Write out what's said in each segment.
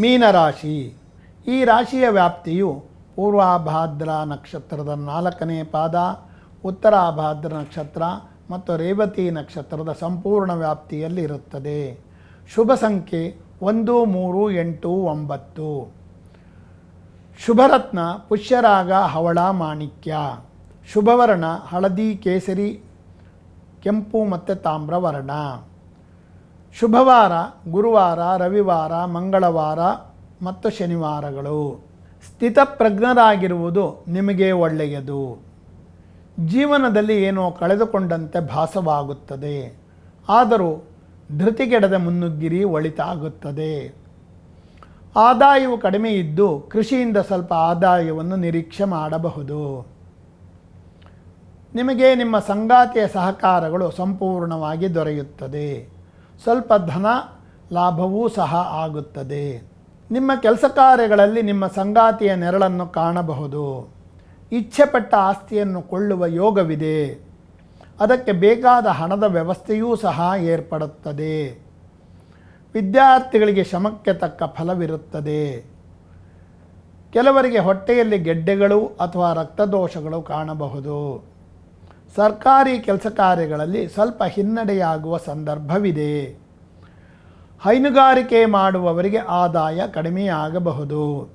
ಮೀನರಾಶಿ. ಈ ರಾಶಿಯ ವ್ಯಾಪ್ತಿಯು ಪೂರ್ವಾಭಾದ್ರ ನಕ್ಷತ್ರದ ನಾಲ್ಕನೇ ಪಾದ, ಉತ್ತರಾಭಾದ್ರ ನಕ್ಷತ್ರ ಮತ್ತು ರೇವತಿ ನಕ್ಷತ್ರದ ಸಂಪೂರ್ಣ ವ್ಯಾಪ್ತಿಯಲ್ಲಿ ಇರುತ್ತದೆ. ಶುಭ ಸಂಖ್ಯೆ ಒಂದು, ಮೂರು, ಎಂಟು, ಒಂಬತ್ತು. ಶುಭರತ್ನ, ಪುಷ್ಯರಾಗ, ಹವಳ, ಮಾಣಿಕ್ಯ. ಶುಭವರ್ಣ, ಹಳದಿ, ಕೇಸರಿ, ಕೆಂಪು ಮತ್ತು ತಾಮ್ರವರ್ಣ ಶುಭವಾರ, ಗುರುವಾರ, ರವಿವಾರ, ಮಂಗಳವಾರ, ಮತ್ತು ಶನಿವಾರಗಳು. ಸ್ಥಿತಪ್ರಜ್ಞರಾಗಿರುವುದು ನಿಮಗೆ ಒಳ್ಳೆಯದು. ಜೀವನದಲ್ಲಿ ಏನೋ ಕಳೆದುಕೊಂಡಂತೆ ಭಾಸವಾಗುತ್ತದೆ. ಆದರೂ ಧೃತಿಗೆಡದ ಮುನ್ನುಗ್ಗಿರಿ, ಒಳಿತಾಗುತ್ತದೆ. ಆದಾಯವು ಕಡಿಮೆ ಇದ್ದು ಕೃಷಿಯಿಂದ ಸ್ವಲ್ಪ ಆದಾಯವನ್ನು ನಿರೀಕ್ಷೆ ಮಾಡಬಹುದು. ನಿಮಗೆ ನಿಮ್ಮ ಸಂಗಾತಿಯ ಸಹಕಾರಗಳು ಸಂಪೂರ್ಣವಾಗಿ ದೊರೆಯುತ್ತದೆ. ಸ್ವಲ್ಪ ಧನ ಲಾಭವೂ ಸಹ ಆಗುತ್ತದೆ. ನಿಮ್ಮ ಕೆಲಸ ಕಾರ್ಯಗಳಲ್ಲಿ ನಿಮ್ಮ ಸಂಗಾತಿಯ ನೆರಳನ್ನು ಕಾಣಬಹುದು. ಇಚ್ಛೆಪಟ್ಟ ಆಸ್ತಿಯನ್ನು ಕೊಳ್ಳುವ ಯೋಗವಿದೆ. ಅದಕ್ಕೆ ಬೇಕಾದ ಹಣದ ವ್ಯವಸ್ಥೆಯೂ ಸಹ ಏರ್ಪಡುತ್ತದೆ. ವಿದ್ಯಾರ್ಥಿಗಳಿಗೆ ಶ್ರಮಕ್ಕೆ ತಕ್ಕ ಫಲವಿರುತ್ತದೆ. ಕೆಲವರಿಗೆ ಹೊಟ್ಟೆಯಲ್ಲಿ ಗೆಡ್ಡೆಗಳು ಅಥವಾ ರಕ್ತದೋಷಗಳು ಕಾಣಬಹುದು. ಸರ್ಕಾರಿ ಕೆಲಸ ಕಾರ್ಯಗಳಲ್ಲಿ ಸ್ವಲ್ಪ ಹಿನ್ನಡೆಯಾಗುವ ಸಂದರ್ಭವಿದೆ. ಹೈನುಗಾರಿಕೆ ಮಾಡುವವರಿಗೆ ಆದಾಯ ಕಡಿಮೆಯಾಗಬಹುದು.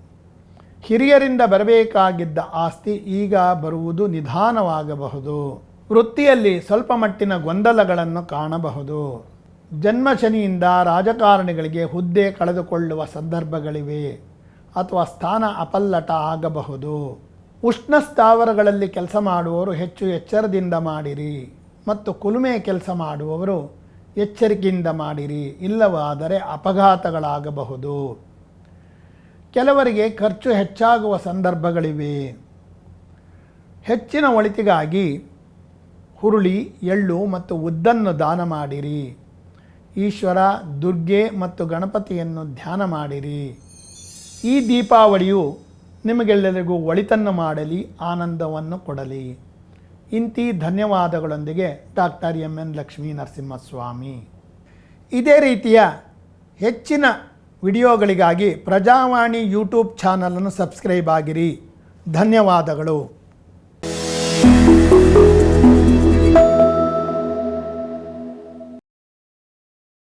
ಹಿರಿಯರಿಂದ ಬರಬೇಕಾಗಿದ್ದ ಆಸ್ತಿ ಈಗ ಬರುವುದು ನಿಧಾನವಾಗಬಹುದು. ವೃತ್ತಿಯಲ್ಲಿ ಸ್ವಲ್ಪ ಮಟ್ಟಿನ ಗೊಂದಲಗಳನ್ನು ಕಾಣಬಹುದು. ಜನ್ಮಶನಿಯಿಂದ ರಾಜಕಾರಣಿಗಳಿಗೆ ಹುದ್ದೆ ಕಳೆದುಕೊಳ್ಳುವ ಸಂದರ್ಭಗಳಿವೆ. ಅಥವಾ ಸ್ಥಾನ ಅಪಲ್ಲಟ ಆಗಬಹುದು. ಉಷ್ಣ ಸ್ಥಾವರಗಳಲ್ಲಿ ಕೆಲಸ ಮಾಡುವವರು ಹೆಚ್ಚು ಎಚ್ಚರದಿಂದ ಮಾಡಿರಿ. ಮತ್ತು ಕುಲುಮೆ ಕೆಲಸ ಮಾಡುವವರು ಎಚ್ಚರಿಕೆಯಿಂದ ಮಾಡಿರಿ. ಇಲ್ಲವಾದರೆ ಅಪಘಾತಗಳಾಗಬಹುದು. ಕೆಲವರಿಗೆ ಖರ್ಚು ಹೆಚ್ಚಾಗುವ ಸಂದರ್ಭಗಳಿವೆ. ಹೆಚ್ಚಿನ ಒಳಿತಿಗಾಗಿ ಹುರುಳಿ, ಎಳ್ಳು ಮತ್ತು ಉದ್ದನ್ನು ದಾನ ಮಾಡಿರಿ. ಈಶ್ವರ, ದುರ್ಗೆ ಮತ್ತು ಗಣಪತಿಯನ್ನು ಧ್ಯಾನ ಮಾಡಿರಿ. ಈ ದೀಪಾವಳಿಯು ನಿಮಗೆಲ್ಲರಿಗೂ ಒಳಿತನ್ನು ಮಾಡಲಿ, ಆನಂದವನ್ನು ಕೊಡಲಿ. ಇಂತಿ ಧನ್ಯವಾದಗಳೊಂದಿಗೆ doctor M N Lakshmi Narasimhaswamy. ಇದೇ ರೀತಿಯ ಹೆಚ್ಚಿನ ವಿಡಿಯೋಗಳಿಗಾಗಿ ಪ್ರಜಾವಾಣಿ ಯೂಟ್ಯೂಬ್ ಚಾನಲನ್ನು ಸಬ್ಸ್ಕ್ರೈಬ್ ಆಗಿರಿ. ಧನ್ಯವಾದಗಳು.